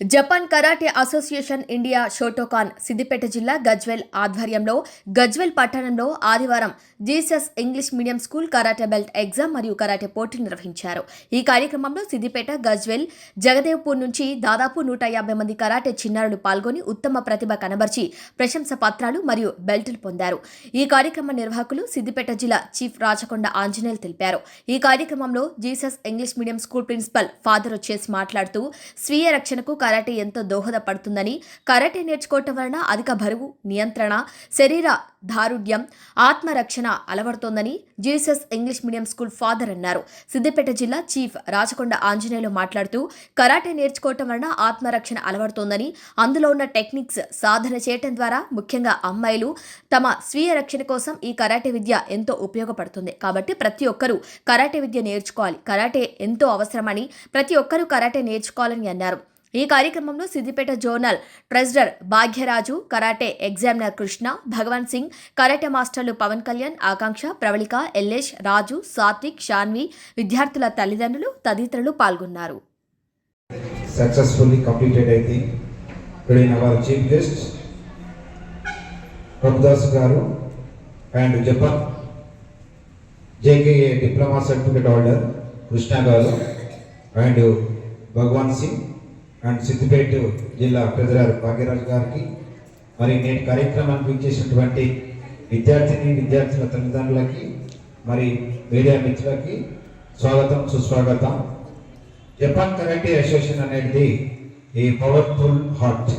Japan karate association India shotokan Siddipet జిల్లా గజ్వెల్ ఆధ్వర్యంలో గజ్వెల్ పట్టణంలో ఆదివారం Jesus English medium school karate belt exam మరియు కరాటే పోటీలు నిర్వహించారు. ఈ కార్యక్రమంలో సిద్దిపేట గజ్వెల్ జగదేవ్పూర్ నుంచి దాదాపు నూట యాభై మంది కరాటే చిన్నారులు పాల్గొని ఉత్తమ ప్రతిభ కనబర్చి ప్రశంస పత్రాలు మరియు బెల్టులు పొందారు. ఈ కార్యక్రమ నిర్వాహకులు సిద్దిపేట జిల్లా చీఫ్ రాచకొండ ఆంజనేయులు తెలిపారు. ఈ కార్యక్రమంలో Jesus English medium school principal father వచ్చేసి మాట్లాడుతూ స్వీయ రక్షణకు కరాటే ఎంతో దోహదపడుతుందని కరాటే నేర్చుకోవటం వలన అధిక బరువు నియంత్రణ శరీర దారుఢ్యం ఆత్మరక్షణ అలవడుతోందని Jesus English medium school father అన్నారు. సిద్దిపేట జిల్లా చీఫ్ రాచకొండ ఆంజనేయులు మాట్లాడుతూ కరాటే నేర్చుకోవటం వలన ఆత్మరక్షణ అలవడుతోందని అందులో ఉన్న టెక్నిక్స్ సాధన చేయటం ద్వారా ముఖ్యంగా అమ్మాయిలు తమ స్వీయ రక్షణ కోసం ఈ కరాటే విద్య ఎంతో ఉపయోగపడుతుంది. కాబట్టి ప్రతి ఒక్కరూ కరాటే విద్య నేర్చుకోవాలి. కరాటే ఎంతో అవసరమని ప్రతి ఒక్కరూ కరాటే నేర్చుకోవాలని అన్నారు. ఈ కార్యక్రమంలో Siddipet zonal treasurer Bhagyaraju karate examiner Krishna Bhagwan Singh karate మాస్టర్లు పవన్ కళ్యాణ్ ఆకాంక్ష ప్రవళిక ఎల్లేష్ రాజు సాత్విక్ షాన్వి విద్యార్థుల తల్లిదండ్రులు తదితరులు పాల్గొన్నారు. అండ్ సిద్దిపేట జిల్లా ప్రజలారు భాగ్యరాజు గారికి మరి నేటి కార్యక్రమానికి ఇచ్చేసినటువంటి విద్యార్థిని విద్యార్థుల తల్లిదండ్రులకి మరి మీడియా మిత్రులకి స్వాగతం సుస్వాగతం. జపాన్ కరాటే అసోసియేషన్ అనేది a powerful heart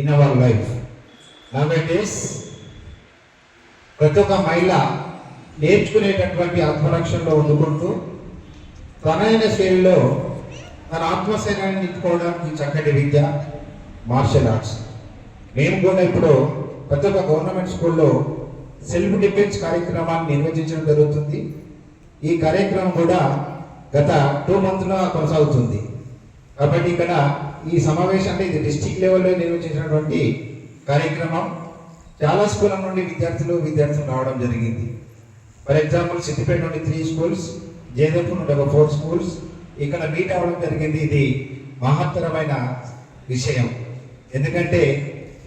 in our life. Nowadays ప్రతి ఒక్క మహిళ నేర్చుకునేటటువంటి ఆత్మరక్షణలో వండుకుంటూ తనైన శైలిలో తన ఆత్మశైర్యాన్ని నింపుకోవడానికి చక్కటి విద్య మార్షల్ ఆర్ట్స్ మేము కూడా ఇప్పుడు ప్రతి ఒక్క గవర్నమెంట్ స్కూల్లో సెల్ఫ్ డిఫెన్స్ కార్యక్రమాన్ని నిర్వహించడం జరుగుతుంది. ఈ కార్యక్రమం కూడా గత టూ మంత్లో కొనసాగుతుంది. కాబట్టి ఇక్కడ ఈ సమావేశం ఇది డిస్టిక్ లెవెల్లో నిర్వహించినటువంటి కార్యక్రమం. చాలా స్కూళ్ళ నుండి విద్యార్థులు విద్యార్థులు రావడం జరిగింది. ఫర్ ఎగ్జాంపుల్ సిద్దిపేట నుండి త్రీ స్కూల్స్ జయదేవ్పూర్ నుండి ఒక ఫోర్ స్కూల్స్ ఇక్కడ మీట్ అవ్వడం జరిగింది. ఇది మహత్తరమైన విషయం. ఎందుకంటే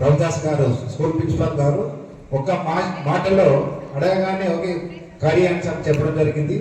రవిదాస్ గారు స్కూల్ ప్రిన్సిపాల్ గారు ఒక మాటలో అడగగానే ఒకే కార్యాన్సర్ చెప్పడం జరిగింది.